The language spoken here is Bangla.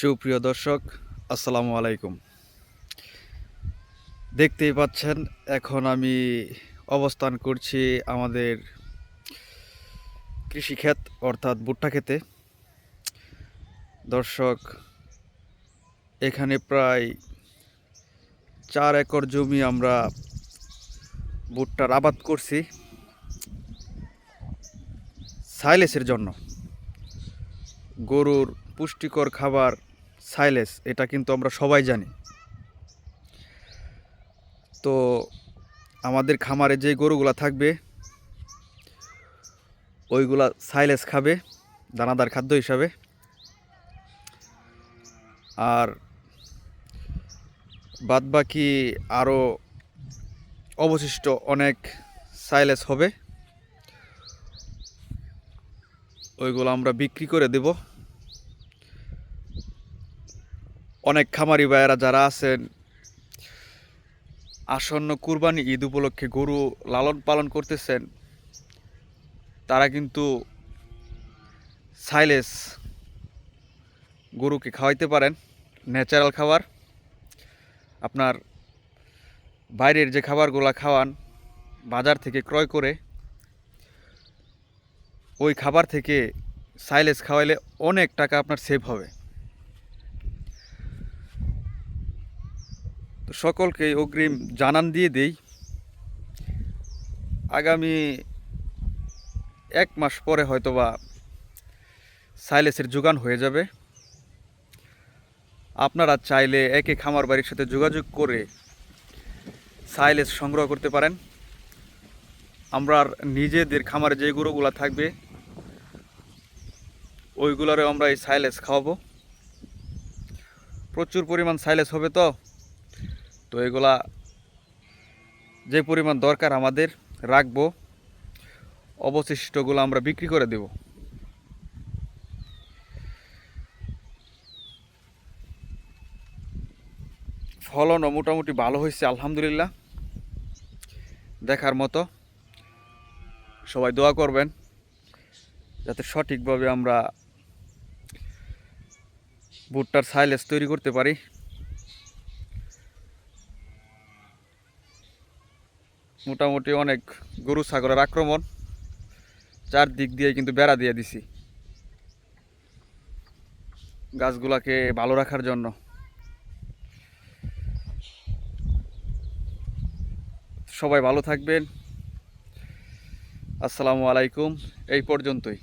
সুপ্রিয় দর্শক, আসসালামু আলাইকুম। দেখতেই পাচ্ছেন, এখন আমি অবস্থান করছি আমাদের কৃষিক্ষেত, অর্থাৎ ভুট্টা খেতে দর্শক, এখানে প্রায় চার একর জমি আমরা ভুট্টার আবাদ করছি সাইলেসের জন্য। গরুর পুষ্টিকর খাবার সাইলেস এটা কিন্তু আমরা সবাই জানি। তো আমাদের খামারে যে গরুগুলা থাকবে, ওইগুলা সাইলেস খাবে, দানাদার খাদ্য হিসাবে। আর বাদবাকি আরও অবশিষ্ট অনেক সাইলেস হবে। ওইগুলো আমরা বিক্রি করে দেব। অনেক খামারি ভাইয়েরা যারা আছেন, আসন্ন কুরবানি ঈদ উপলক্ষে গরু লালন পালন করতেছেন, তারা কিন্তু সাইলেস গরুকে খাওয়াইতে পারেন, ন্যাচারাল খাবার। আপনার বাইরের যে খাবারগুলো খাওয়ান, বাজার থেকে ক্রয় করে, ওই খাবার থেকে সাইলেস খাওয়াইলে অনেক টাকা আপনার সেভ হবে। সকলকে অগ্রিম জানান দিয়ে দেই। আগামী এক মাস পরে হয়তোবা সাইলেসের যোগান হয়ে যাবে। আপনারা চাইলে একে খামার বাড়ির সাথে যোগাযোগ করে সাইলেস সংগ্রহ করতে পারেন। আমরা নিজেদের খামারে যে গরুগুলো থাকবে, ওইগুলোরও আমরা এই সাইলেস খাওয়াবো। প্রচুর পরিমাণ সাইলেস হবে তো? তো এগুলা যে পরিমাণ দরকার আমাদের, রাখব। অবশিষ্টগুলো আমরা বিক্রি করে দেব। ফলনও মোটামুটি ভালো হয়েছে, আলহামদুলিল্লাহ। দেখার মতো। সবাই দোয়া করবেন, যাতে সঠিকভাবে আমরা ভুট্টার সাইলেস তৈরি করতে পারি। মোটামুটি অনেক গরু ছাগলের আক্রমণ। চারদিক দিয়ে কিন্তু বেড়া দিয়ে দিছি। গাছগুলাকে ভালো রাখার জন্য। সবাই ভালো থাকবেন। আসসালামু আলাইকুম, এই পর্যন্তই।